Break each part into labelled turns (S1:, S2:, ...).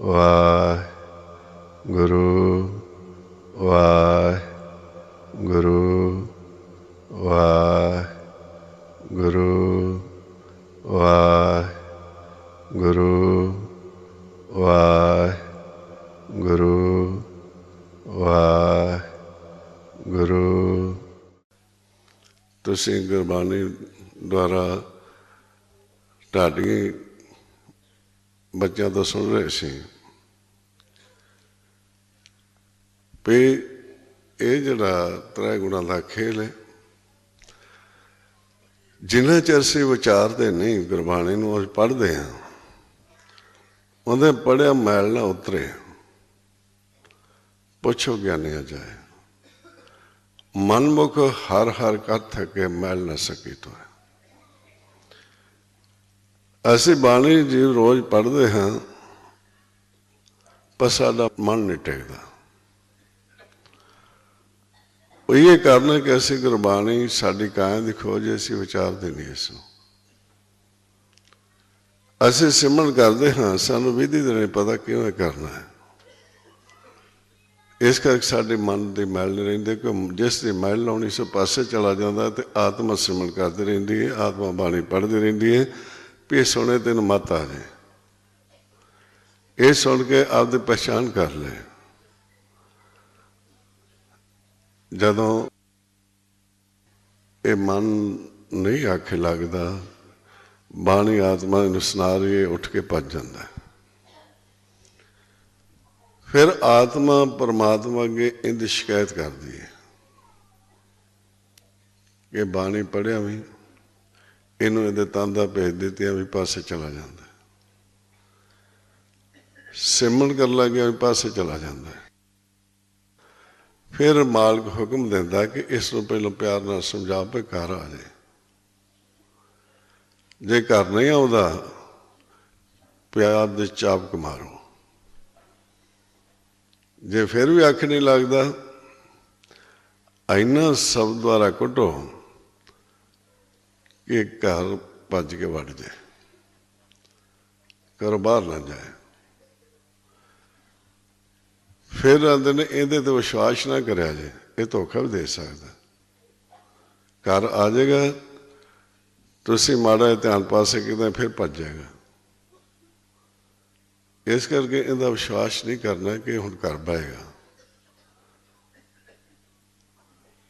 S1: ਵਾਹਿਗੁਰੂ ਵਾਹਿਗੁਰੂ ਵਾਹਿਗੁਰੂ ਵਾਹਿਗੁਰੂ ਵਾਹਿਗੁਰੂ ਵਾਹਿਗੁਰੂ। ਤੁਸੀਂ ਗੁਰਬਾਣੀ ਦੁਆਰਾ ਤੁਹਾਡੀ ਬੱਚਿਆਂ ਤੋਂ ਸੁਣ ਰਹੇ ਸੀ। ਵੀ ਇਹ ਜਿਹੜਾ ਤ੍ਰੈ ਗੁਣਾ ਦਾ ਖੇਲ ਹੈ, ਜਿੰਨਾ ਚਿਰ ਅਸੀਂ ਵਿਚਾਰਦੇ ਨਹੀਂ, ਗੁਰਬਾਣੀ ਨੂੰ ਅਸੀਂ ਪੜ੍ਹਦੇ ਹਾਂ, ਉਹਦੇ ਪੜਿਆ ਮੈਲ ਨਾ ਉਤਰੇ। ਪੁੱਛੋ ਗਿਆਨਿਆ ਜਾਏ, ਮਨਮੁਖ ਹਰ ਹਰ ਕਥ ਕੇ ਮੈਲ ਨਾ ਸਕੀ ਤੋ ਅਸੀਂ ਬਾਣੀ ਜੀ ਰੋਜ਼ ਪੜ੍ਹਦੇ ਹਾਂ, ਪਰ ਸਾਡਾ ਮਨ ਨਹੀਂ ਟਿਕਦਾ। ਉਹ ਇਹ ਕਰਨਾ ਕਿ ਅਸੀਂ ਗੁਰਬਾਣੀ ਸਾਡੀ ਕਾਇਆ ਦੀ ਖੋਜ ਅਸੀਂ ਵਿਚਾਰਦੇ ਨਹੀਂ ਇਸ ਨੂੰ। ਅਸੀਂ ਸਿਮਰਨ ਕਰਦੇ ਹਾਂ, ਸਾਨੂੰ ਵਿਧੀ ਦੇ ਨਹੀਂ ਪਤਾ ਕਿਵੇਂ ਕਰਨਾ ਹੈ। ਇਸ ਕਰਕੇ ਸਾਡੇ ਮਨ ਦੀ ਮੈਲ ਨਹੀਂ ਰਹਿੰਦੇ, ਕਿ ਜਿਸ ਦੀ ਮੈਲ ਲਾਉਣੀ ਸੋ ਪਾਸੇ ਚਲਾ ਜਾਂਦਾ ਤੇ ਆਤਮਾ ਸਿਮਰਨ ਕਰਦੀ ਰਹਿੰਦੀ ਹੈ, ਆਤਮਾ ਬਾਣੀ ਪੜ੍ਹਦੀ ਰਹਿੰਦੀ ਹੈ। ਵੀ ਇਹ ਸੁਣੇ ਤੈਨੂੰ ਮਤ ਆ ਜੇ ਇਹ ਸੁਣ ਕੇ ਆਪਦੀ ਪਛਾਣ ਕਰ ਲੈ ਜਦੋਂ ਇਹ ਮਨ ਨਹੀਂ ਆਖੇ ਲੱਗਦਾ, ਬਾਣੀ ਆਤਮਾ ਨੂੰ ਸੁਣਾ ਰਹੀ ਉੱਠ ਕੇ ਭੱਜ ਜਾਂਦਾ ਫਿਰ ਆਤਮਾ ਪਰਮਾਤਮਾ ਅੱਗੇ ਇਹਦੀ ਸ਼ਿਕਾਇਤ ਕਰਦੀ ਹੈ ਕਿ ਬਾਣੀ ਪੜਿਆ ਵੀ ਇਹਨੂੰ ਇਹਦੇ ਤੰਦਾ ਭੇਜ ਦਿੱਤਿਆਂ ਵੀ ਪਾਸੇ ਚਲਾ ਜਾਂਦਾ ਹੈ। ਸਿਮਰਨ ਕਰ ਲੱਗਿਆ ਵੀ ਪਾਸੇ ਚਲਾ ਜਾਂਦਾ ਫਿਰ ਮਾਲਕ ਹੁਕਮ ਦਿੰਦਾ ਕਿ ਇਸ ਨੂੰ ਪਹਿਲਾਂ ਪਿਆਰ ਨਾਲ ਸਮਝਾ ਪੇ ਘਰ ਆ ਜਾਏ। ਜੇ ਘਰ ਨਹੀਂ ਆਉਂਦਾ, ਪਿਆਰ ਦੇ ਚਾਪਕ ਮਾਰੋ। ਜੇ ਫਿਰ ਵੀ ਅੱਖ ਨਹੀਂ ਲੱਗਦਾ ਐਨਾ ਸ਼ਬਦ ਦੁਆਰਾ ਕੁੱਟੋ। ਕਿ ਘਰ ਭੱਜ ਕੇ ਵੜ ਜਾਏ। ਘਰ ਬਾਹਰ ਨਾ ਜਾਏ। ਫਿਰ ਆਂਦੇ ਨੇ, ਇਹਦੇ ਤੇ ਵਿਸ਼ਵਾਸ ਨਾ ਕਰਿਆ ਜੇ, ਇਹ ਧੋਖਾ ਵੀ ਦੇ ਸਕਦਾ। ਘਰ ਆ ਜਾਏਗਾ, ਤੁਸੀਂ ਮਾੜਾ ਜਿਹਾ ਧਿਆਨ ਪਾਸੇ ਕਿਤੇ, ਫਿਰ ਭੱਜ ਜਾਏਗਾ। ਇਸ ਕਰਕੇ ਇਹਦਾ ਵਿਸ਼ਵਾਸ ਨਹੀਂ ਕਰਨਾ ਕਿ ਹੁਣ ਕਰ ਪਾਏਗਾ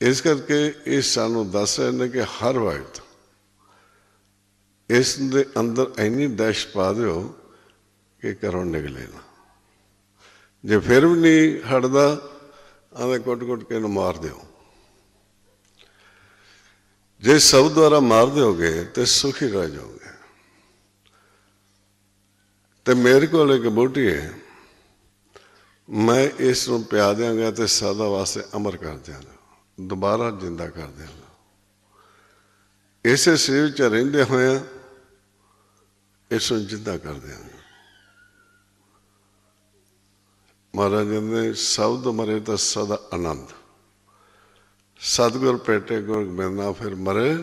S1: ਇਸ ਕਰਕੇ ਇਹ ਸਾਨੂੰ ਦੱਸ ਰਹੇ ਨੇ ਕਿ ਹਰ ਵਕਤ ਇਸ ਦੇ ਅੰਦਰ ਇੰਨੀ ਦਹਿਸ਼ਤ ਪਾ ਦਿਓ ਕਿ ਘਰੋਂ ਨਿਕਲੇ ਨਾ। ਜੇ ਫਿਰ ਵੀ ਨਹੀਂ ਹਟਦਾ ਆਵੇਂ ਕੁੱਟ-ਕੁੱਟ ਕੇ ਇਹਨੂੰ ਮਾਰ ਦਿਓ। ਜੇ ਸਭ ਦੁਆਰਾ ਮਾਰ ਦਿਓਗੇ ਤੇ ਸੁਖੀ ਰਹਿ ਜਾਓਗੇ। ਤੇ ਮੇਰੇ ਕੋਲ ਇੱਕ ਬੂਟੀ ਹੈ। ਮੈਂ ਇਸ ਨੂੰ ਪਿਆ ਦਿਆਂਗਾ ਤੇ ਸਦਾ ਵਾਸਤੇ ਅਮਰ ਕਰ ਦਿਆਂਗਾ। ਦੁਬਾਰਾ ਜਿੰਦਾ ਕਰ ਦਿਆਂਗਾ। ਇਸੇ ਸਰੀਰ 'ਚ ਰਹਿੰਦੇ ਹੋਇਆ ਇਸ ਨੂੰ ਜਿੰਦਾ ਕਰ ਦਿਆਂਗਾ ਮਹਾਰਾਜ ਨੇ ਸ਼ਬਦ ਮਰੇ ਤਾਂ ਸਦਾ ਆਨੰਦ। ਸਤਗੁਰ ਪੇਟੇ ਗੁਰ ਬਿਨਾ ਫਿਰ ਮਰੇ,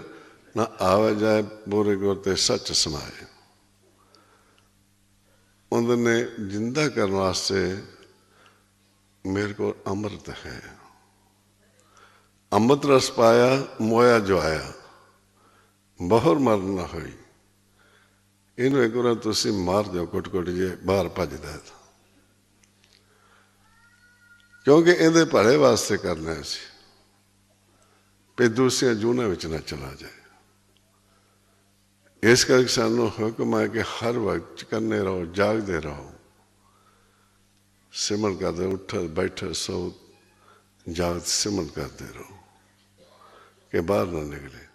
S1: ਨਾ ਆਵੇ ਜਾਏ ਬੋਰੇ ਗੁਰ ਤੇ ਸੱਚ ਸਮਾਏ ਉਹਨਾਂ ਨੇ ਜਿੰਦਾ ਕਰਨ ਵਾਸਤੇ ਮੇਰੇ ਕੋਲ ਅੰਮ੍ਰਿਤ ਹੈ। ਅੰਮ੍ਰਿਤ ਰਸ ਪਾਇਆ, ਮੋਇਆ ਜੋ ਆਇਆ ਬਹੁਰ ਮਰ ਨਾ ਹੋਈ। ਇਹਨੂੰ ਇੱਕ ਵਾਰ ਤੁਸੀਂ ਮਾਰ ਦਿਓ ਕੁੱਟ ਕੁੱਟ ਜੇ ਬਾਹਰ ਭੱਜਦਾ ਹੈ ਕਿਉਂਕਿ ਇਹਦੇ ਭਲੇ ਵਾਸਤੇ ਕਰਨਾ ਸੀ ਤੇ ਦੂਸਰੀਆਂ ਜੂਨਾਂ ਵਿੱਚ ਨਾ ਚਲਾ ਜਾਏ। ਇਸ ਕਰਕੇ ਸਾਨੂੰ ਹੁਕਮ ਹੈ ਕਿ ਹਰ ਵਕਤ ਕਰਨੇ ਰਹੋ, ਜਾਗਦੇ ਰਹੋ। ਸਿਮਰਨ ਕਰਦੇ ਉੱਠ, ਬੈਠ, ਸੋ ਜਾਗ ਸਿਮਰਨ ਕਰਦੇ ਰਹੋ। ਕਿ ਬਾਹਰ ਨਾ ਨਿਕਲੇ।